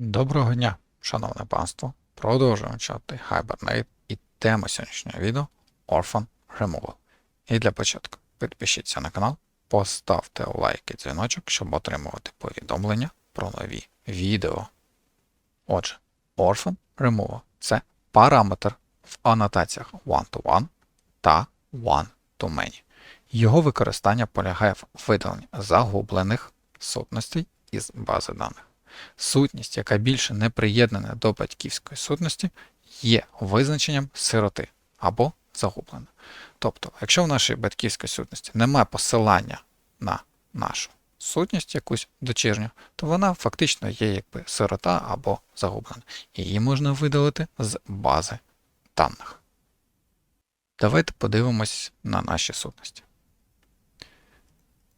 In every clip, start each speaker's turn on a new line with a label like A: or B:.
A: Доброго дня, шановне панство. Продовжуємо чати Hibernate і тема сьогоднішнього відео Orphan Removal. І для початку підпишіться на канал, поставте лайк і дзвіночок, щоб отримувати повідомлення про нові відео. Отже, Orphan Removal це параметр в анотаціях one-to-one та one-to-many. Його використання полягає в видаленні загублених сутностей із бази даних. Сутність, яка більше не приєднана до батьківської сутності, є визначенням сироти або загублена. Тобто, якщо в нашій батьківській сутності немає посилання на нашу сутність якусь дочірню, то вона фактично є якби сирота або загублена. Її можна видалити з бази даних. Давайте подивимось на наші сутності.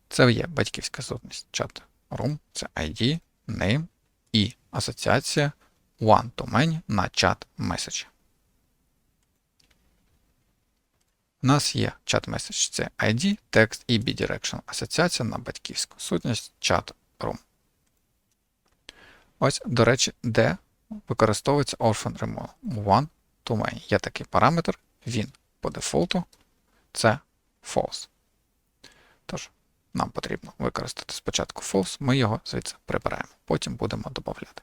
A: Це є батьківська сутність чат room, це ID, name і асоціація one to many на чат меседж. У нас є чат меседж, це ID, текст і bidirection. Асоціація на батьківську сутність чат room. Ось, до речі, де використовується orphan removal. One to many. Є такий параметр, він по дефолту це false. Тож, нам потрібно використати спочатку false, ми його звідси прибираємо, потім будемо додати.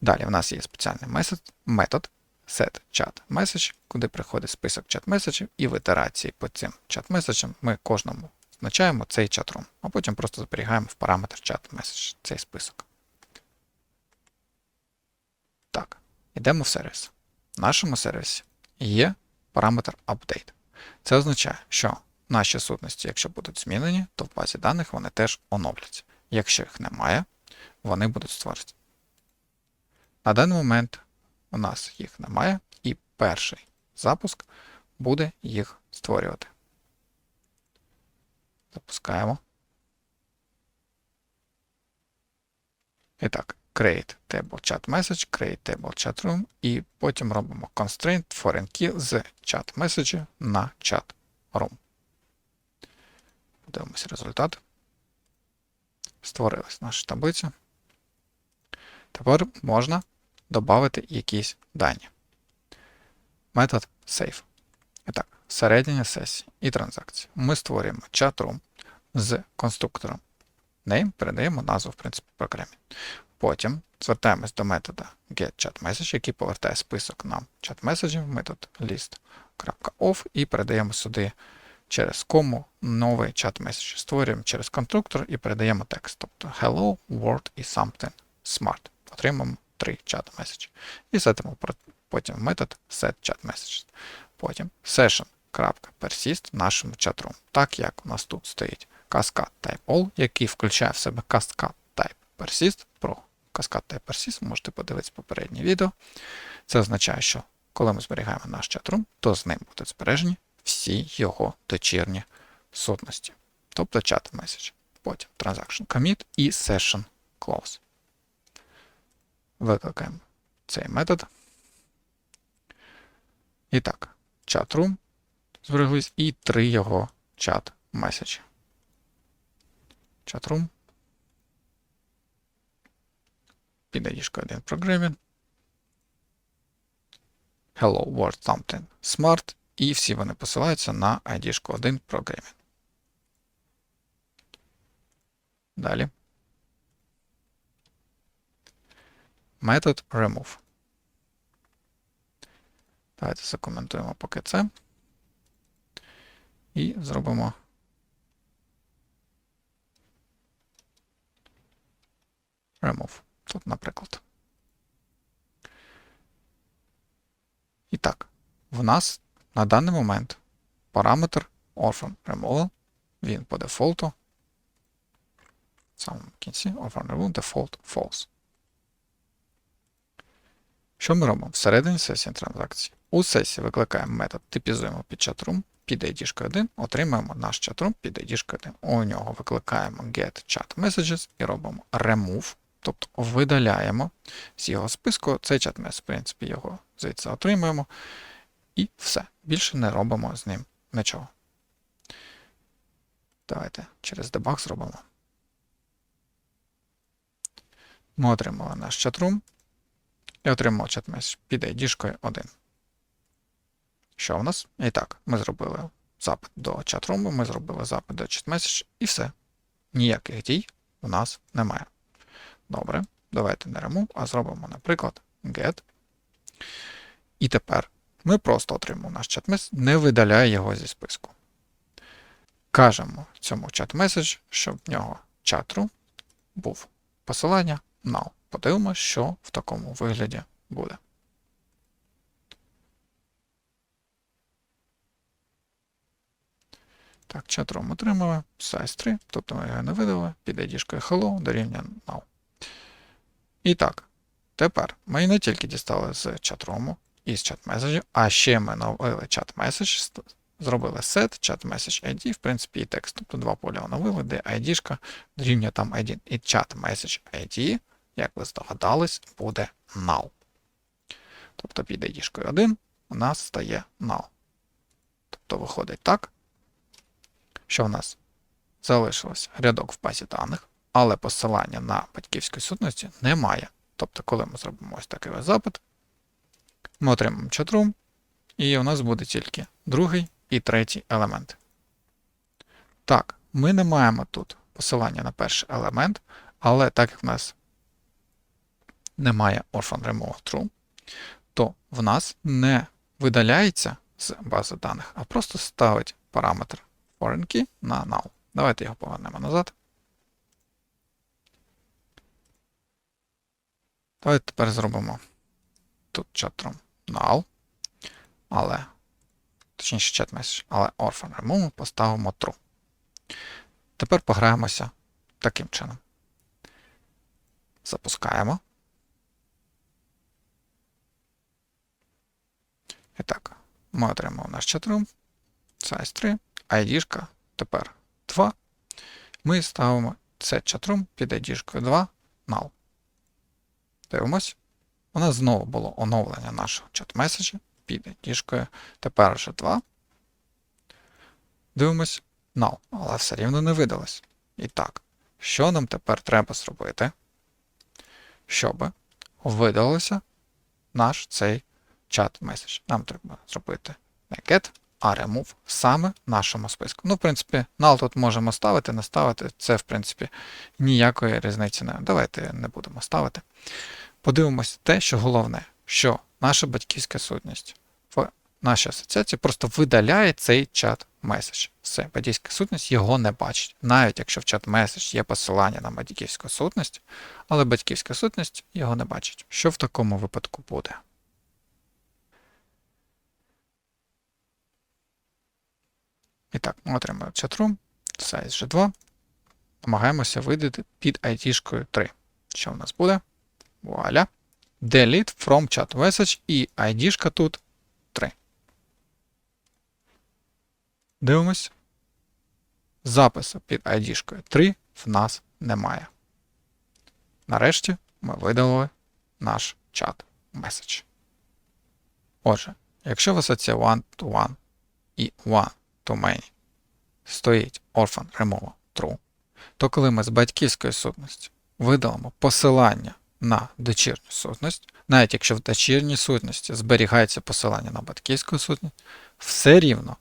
A: Далі в нас є спеціальний метод setChatMessage, куди приходить список чат-меседжів, і в ітерації по цим чат-меседжам ми кожному значаємо цей чат-рум, а потім просто зберігаємо в параметр chat-message цей список. Так, йдемо в сервіс. В нашому сервісі є параметр update. Це означає, що наші сутності, якщо будуть змінені, то в базі даних вони теж оновляться. Якщо їх немає, вони будуть створені. На даний момент у нас їх немає, і перший запуск буде їх створювати. Запускаємо. І так, create table chat message, create table chat room, і потім робимо constraint foreign key з chat message на chat room. Дивимося результат. Створилась наша таблиця. Тепер можна додати якісь дані. Метод save. І так, всередині сесії і транзакції. Ми створюємо чат-room з конструктором name, передаємо назву, в принципі, програмі. Потім звертаємось до метода getChatMessage, який повертає список нам чат-меседжів, метод list.off, і передаємо сюди через кому новий чат-меседж. Створюємо через конструктор і передаємо текст. Тобто hello, world і something smart. Отримаємо три чат-меседжі. І сетимо потім метод setChatMessage. Потім session.persist в нашому чатрум. Так як у нас тут стоїть Cascade Type All, який включає в себе Cascade Type Persist. Про Cascade Type Persist можете подивитися попереднє відео. Це означає, що коли ми зберігаємо наш чатрум, то з ним будуть збережені всі його дочірні сутності. Тобто chat message. Потім transaction commit і session close. Викликаємо цей метод. І так, chatroom збереглись і три його чат меседжі. Chatroom. Під ID 1 programming. Hello World Something Smart. І всі вони посилаються на ID 1 programming. Далі. Метод remove. Давайте закоментуємо поки це. І зробимо. Remove. Тут, наприклад. І так, в нас на даний момент параметр orphan removal, він по дефолту. В самому кінці orphan removal default false. Що ми робимо? Всередині сесії транзакції. У сесії викликаємо метод, типізуємо під chatroom, під ID 1, отримаємо наш chatroom під ID 1. У нього викликаємо get chat messages і робимо remove, тобто видаляємо з його списку цей чат. В принципі, його звідси отримуємо. І все. Більше не робимо з ним нічого. Давайте через дебаг зробимо. Ми отримали наш чатрум і отримали чат-меседж під ID 1. Що в нас? І так, ми зробили запит до чатруму, ми зробили запит до chat-message і все. Ніяких дій у нас немає. Добре, давайте не remove, а зробимо, наприклад, get. І тепер ми просто отримуємо наш чат-меседж, не видаляє його зі списку. Кажемо цьому чат-меседж, щоб в нього чатру був посилання null. Подивимося, що в такому вигляді буде. Так, чатром отримали, size 3, тобто ми його не видали, під ID hello дорівнює null. І так, тепер ми не тільки дістали з чатрому і з чат-меседжів, а ще ми оновили чат-меседж, зробили set, chat-message ID, в принципі, і текст. Тобто два поля оновили, де ID дорівнює там 1 і chat-message ID, як ви здогадались, буде null. Тобто під ID 1 у нас стає null. Тобто виходить так, що в нас залишилось рядок в базі даних, але посилання на батьківські сутності немає. Тобто, коли ми зробимо ось такий запит, ми отримаємо chatroom, і у нас буде тільки другий і третій елемент. Так, ми не маємо тут посилання на перший елемент, але так як в нас немає orphan remove true, то в нас не видаляється з бази даних, а просто ставить параметр foreign key на null. Давайте його повернемо назад. Давайте тепер зробимо тут чатром null, але, точніше chat message, але orphan remove поставимо true. Тепер пограємося таким чином. Запускаємо. І так, ми отримали наш chatroom, size 3, ID тепер 2. Ми ставимо це chatroom під ID 2 null. Дивимось. У нас знову було оновлення нашого чат-меседжа під ID тепер вже 2. Дивимось null, але все рівно не видалось. І так, що нам тепер треба зробити, щоб видалося наш цей чат-меседж? Нам треба зробити не get, а remove саме нашому списку. Ну, в принципі, null тут можемо ставити, не ставити. Це, в принципі, ніякої різниці не. Давайте не будемо ставити. Подивимося те, що головне, що наша батьківська сутність в нашій асоціації просто видаляє цей чат-меседж. Все, батьківська сутність його не бачить. Навіть якщо в чат-меседж є посилання на батьківську сутність, але батьківська сутність його не бачить. Що в такому випадку буде? І так, ми отримали chatroom, size G2. Намагаємося видати під ID 3. Що в нас буде? Вуаля. Delete from chat message і ID тут 3. Дивимось. Запису під ID 3 в нас немає. Нарешті ми видалили наш чат меседж. Отже, якщо в асоціації one-to-one і one to many стоїть orphan remove true, то коли ми з батьківської сутності видалимо посилання на дочірню сутність, навіть якщо в дочірній сутності зберігається посилання на батьківську сутність, все рівно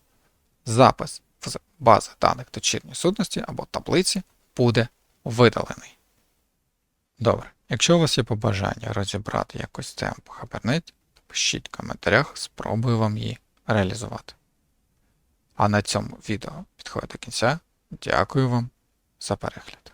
A: запис в бази даних дочірньої сутності або таблиці буде видалений. Добре, якщо у вас є побажання розібрати якусь тему по Hibernate, пишіть в коментарях, спробую вам її реалізувати. А на цьому відео підходить до кінця. Дякую вам за перегляд.